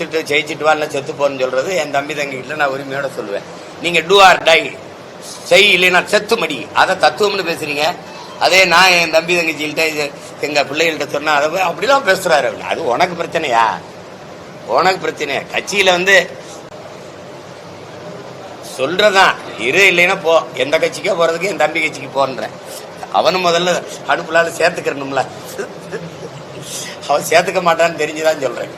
செத்துட்டு ஜெயிச்சுட்டு வா இல்லை செத்து போன்னு சொல்றது என் தம்பி தங்கிட்ட நான் உரிமையோட சொல்லுவேன். நீங்க டூ ஆர் டை செய் இல்லைன்னா செத்து மடி அதை தத்துவம்னு பேசுறீங்க. அதே நான் என் தம்பி தங்கச்சிகிட்ட எங்க பிள்ளைகள்கிட்ட சொன்னா அதை அப்படிலாம் பேசுறாரு அது உனக்கு பிரச்சனையா? உனக்கு பிரச்சனையா? கட்சியில வந்து சொல்றதான் இரு இல்லைன்னா போ. எந்த கட்சிக்கோ போறதுக்கு என் தம்பி கட்சிக்கு போன்றேன் அவனும் முதல்ல அடுப்புலால சேர்த்துக்கிறணும்ல. அவன் சேர்த்துக்க மாட்டான்னு தெரிஞ்சுதான் சொல்றேன்.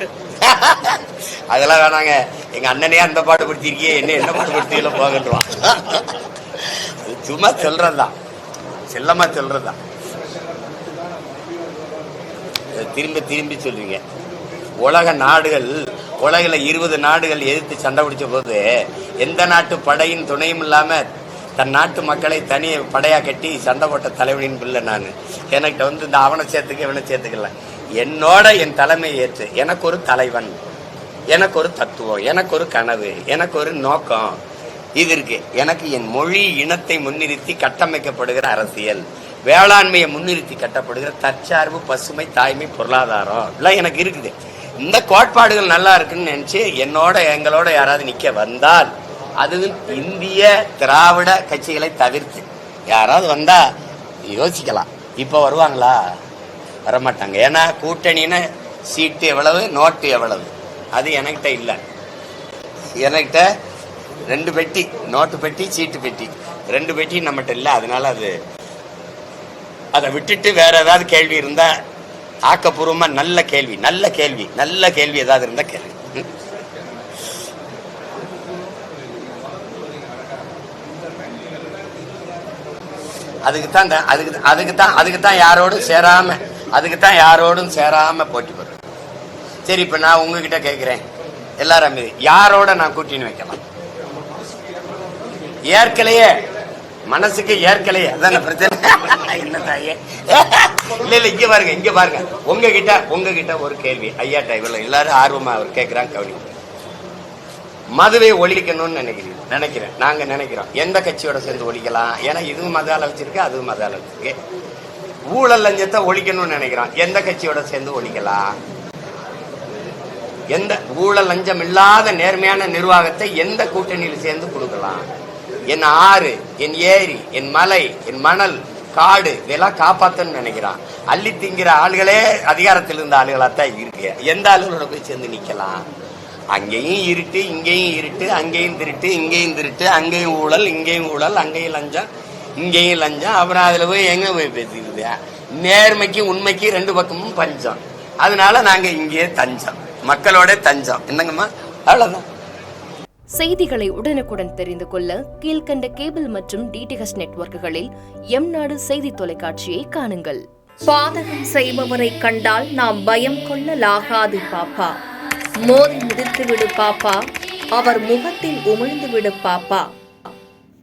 அதெல்லாம் வேணாங்க. எங்க அண்ணனே அந்த பாடு படுத்திருக்கியே என்ன என்ன பாடு படுத்தியில போகன்றான் அது சும்மா சொல்றதுதான். செல்லமா சொல்றதுதான். தான் திரும்பி திரும்பி சொல்றீங்க உலக நாடுகள் உலகில் இருபது நாடுகள் எதிர்த்து சண்டை பிடிச்ச போது எந்த நாட்டு படையின் துணையும் இல்லாம தன் நாட்டு மக்களை தனி படையா கட்டி சண்டை போட்ட தலைவனின் பிள்ளை நான். எனக்கிட்ட வந்து இந்த அவனை சேர்த்துக்க இவனை சேர்த்துக்கல. என்னோட என் தலைமை ஏற்று எனக்கு ஒரு தலைவன் எனக்கு ஒரு தத்துவம் எனக்கு ஒரு கனவு எனக்கு ஒரு நோக்கம். இது இருக்கு எனக்கு என் மொழி இனத்தை முன்னிறுத்தி கட்டமைக்கப்படுகிற அரசியல் வேளாண்மையை முன்னிறுத்தி கட்டப்படுகிற தற்சார்பு பசுமை தாய்மை பொருளாதாரம் எல்லாம் எனக்கு இருக்குது. இந்த கோட்பாடுகள் நல்லா இருக்குன்னு நினச்சி என்னோட எங்களோட யாராவது நிற்க வந்தால் அதுவும் இந்திய திராவிட கட்சிகளை தவிர்த்து. யாராவது வந்தால் யோசிக்கலாம். இப்போ வருவாங்களா? வரமாட்டாங்க. ஏன்னா கூட்டணின்னு சீட்டு எவ்வளவு நோட்டு எவ்வளவு? அது என்கிட்ட இல்லை. எனக்கிட்ட ரெண்டு பெட்டி நோட்டு பெட்டி சீட்டு பெட்டி. ரெண்டு பெட்டி நம்மகிட்ட இல்லை. அதனால அது அதை விட்டுட்டு வேற ஏதாவது கேள்வி இருந்தா ஆக்கப்பூர்வமா நல்ல கேள்வி நல்ல கேள்வி நல்ல கேள்வி ஏதாவது இருந்தா கேள்வி அதுக்கு தான் அதுக்கு அதுக்கு தான் அதுக்கு தான் யாரோடும் சேராமல் அதுக்கு தான் யாரோடும் சேராம போட்டி போடுறது. சரி இப்ப நான் உங்ககிட்ட கேட்கிறேன் எல்லாரும் யாரோட நான் கூட்டின்னு வைக்கலாம்? ஏற்கலையே. மனசுக்கு ஏற்கலையே. அதான பிரச்சனை? என்ன தாயே? இல்ல இல்ல இங்க பாருங்க இங்க பாருங்க. உங்ககிட்ட உங்ககிட்ட ஒரு கேள்வி. ஐயா டிரைவர்ல எல்லாரும் ஆர்வமா அவர் கேட்கிறாங்க கவனி மதுவை ஒழிக்கணும்னு நினைக்கிறீங்க? நினைக்கிறேன். நாங்க நினைக்கிறோம். எந்த கட்சியோட சேர்ந்து ஒழிக்கலாம்? ஏன்னா இதுவும் மதால வச்சிருக்கு அதுவும் மதால வச்சிருக்கு ஊழல் லஞ்சத்தை ஒழிக்கணும்னு நினைக்கிறான். எந்த கட்சியோட சேர்ந்து ஒழிக்கலாம்? எந்த ஊழல் லஞ்சம் இல்லாத நேர்மையான நிர்வாகத்தை எந்த கூட்டணியில் சேர்ந்து கொடுக்கலாம்? என் ஆறு என் ஏரி என் மலை என் மணல் காடு இதெல்லாம் காப்பாத்தன்னு நினைக்கிறான். அள்ளி திங்கிற ஆளுகளே அதிகாரத்தில் இருந்த ஆளுகளாத்தான் இருக்கு. எந்த ஆளுகளோட போய் சேர்ந்து நிக்கலாம் அங்கேயும் இருட்டு இங்கேயும் இருட்டு அங்கேயும் திருட்டு இங்கேயும் திருட்டு அங்கேயும் ஊழல் இங்கேயும் ஊழல் அங்கேயும் லஞ்சம். இங்கேயும் லஞ்சம் அப்புறம் அதுல போய் எங்க போய் பேசிக்கிறது நேர்மைக்கு உண்மைக்கு ரெண்டு பக்கமும் பஞ்சம். அதனால நாங்க இங்கேயே தஞ்சம். மக்களோட தஞ்சம். என்னங்கம்மா? அவ்வளவுதான். செய்திகளை உடனுக்குடன் தெரிந்து கொள்ள கீழ்க்கண்ட கேபிள் மற்றும் டிடிஹெச் நெட்வொர்க்குகளில் எம் நாடு செய்தி தொலைக்காட்சியை காணுங்கள். பாதகம் செய்பவரை கண்டால் நாம் பயம் கொள்ளலாகாது பாப்பா. மோதி மிதித்து விடு பாப்பா. அவர் முகத்தில் உமிழ்ந்து விடு பாப்பா.